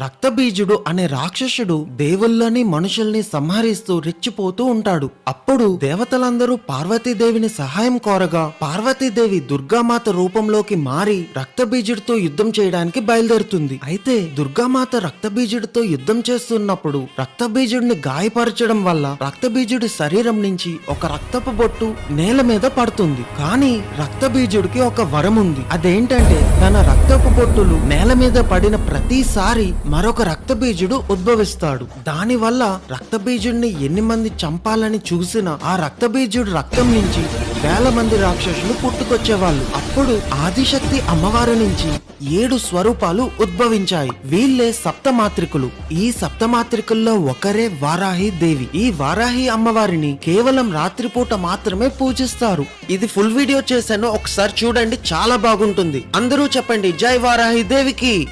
రక్తబీజుడు అనే రాక్షసుడు దేవుళ్ళని మనుషుల్ని సంహరిస్తూ రెచ్చిపోతూ ఉంటాడు. అప్పుడు దేవతలందరూ పార్వతీదేవిని సహాయం కోరగా పార్వతీదేవి దుర్గామాత రూపంలోకి మారి రక్తబీజుడితో యుద్ధం చేయడానికి బయలుదేరుతుంది. అయితే దుర్గామాత రక్తబీజుడితో యుద్ధం చేస్తున్నప్పుడు రక్తబీజుడిని గాయపరచడం వల్ల రక్తబీజుడి శరీరం నుంచి ఒక రక్తపు బొట్టు నేల మీద పడుతుంది. కానీ రక్తబీజుడికి ఒక వరం ఉంది అదేంటంటే తన రక్తపు బొట్టులు నేల మీద పడిన ప్రతిసారి మరొక రక్తబీజుడు ఉద్భవిస్తాడు. దానివల్ల రక్తబీజుడిని ఎన్ని మంది చంపాలని చూసినా ఆ రక్తబీజుడు రక్తం నుంచి వేల మంది రాక్షసులు పుట్టుకొచ్చేవాళ్ళు. అప్పుడు ఆదిశక్తి అమ్మవారి నుంచి ఏడు స్వరూపాలు ఉద్భవించాయి. వీళ్ళే సప్తమాత్రికులు. ఈ సప్తమాత్రికుల్లో ఒకరే వారాహి దేవి. ఈ వారాహి అమ్మవారిని కేవలం రాత్రిపూట మాత్రమే పూజిస్తారు. ఇది ఫుల్ వీడియో చేశాను. ఒకసారి చూడండి. చాలా బాగుంటుంది. అందరూ చెప్పండి. జై వారాహి దేవికి!